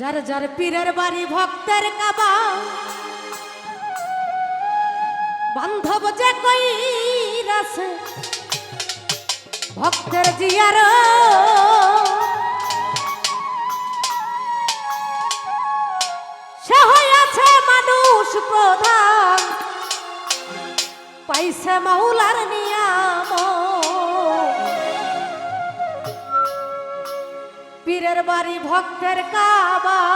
যার যার পীরের বাড়ি ভক্তের কাবা। বান্ধব যে কই আছে, ভক্তের জিয়ার। আছে মানুষ প্রধান, পাইছে মাউলার নিয়ামত। পীরের বাড়ি ভক্তের কাবা।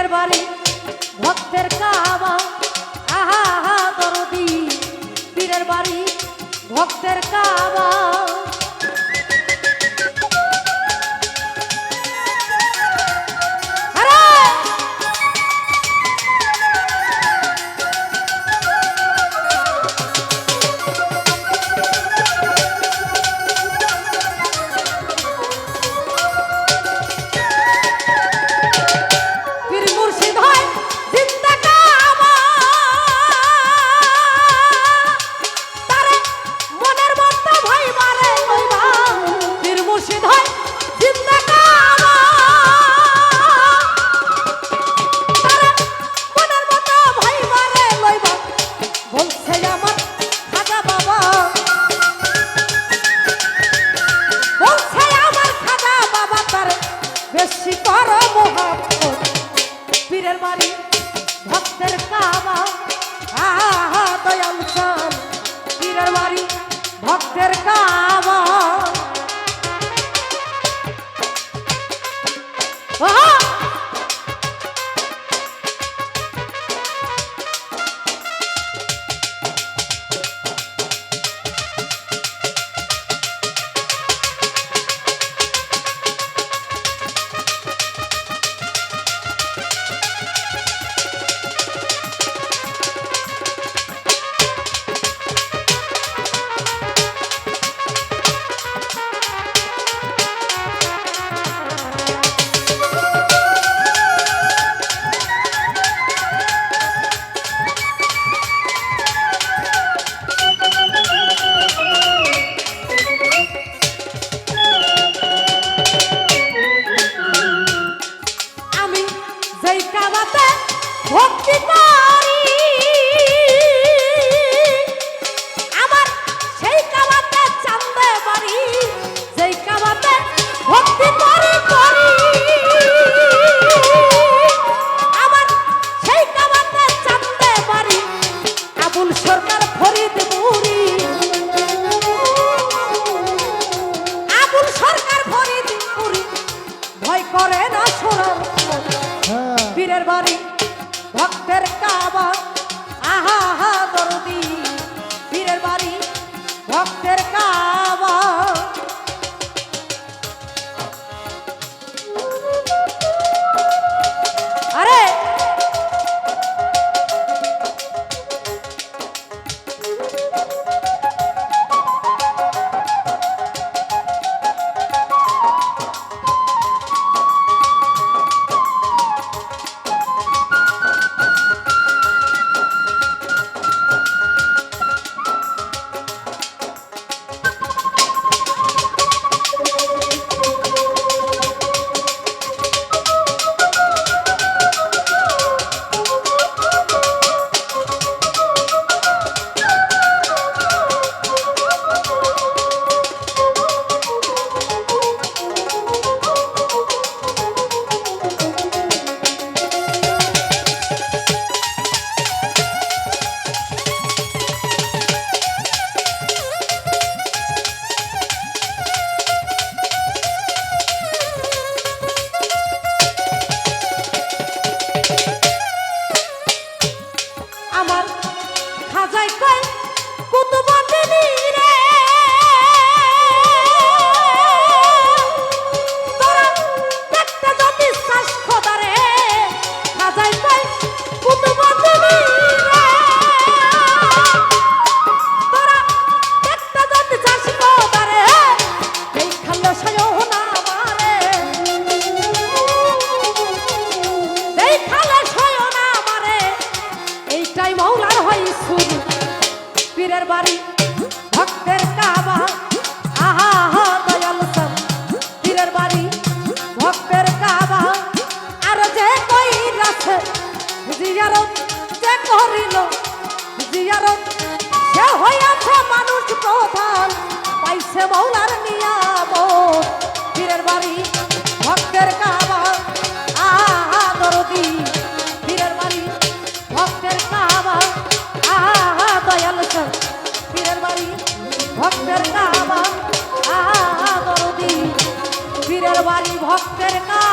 পীরের বাড়ি ভক্তের কাবা। আহা আহা দরদি পীরের বাড়ি ভক্তের কাবা। পীর মুর্শিদ পীরের বাড়ি ভক্তের কাবা। আহা দয়াল পীরের বাড়ি ভক্তের কাবা। Rock it up! আমার খাজাই কয় কুতুবাদিনী হয় শুরু পীরের বাড়ি, ভক্তের কাবা। আহা হা দয়াল সব। পীরের বাড়ি, ভক্তের কাবা। আর যে কই রাখে জিয়ারত যে করিল ভক্তের কা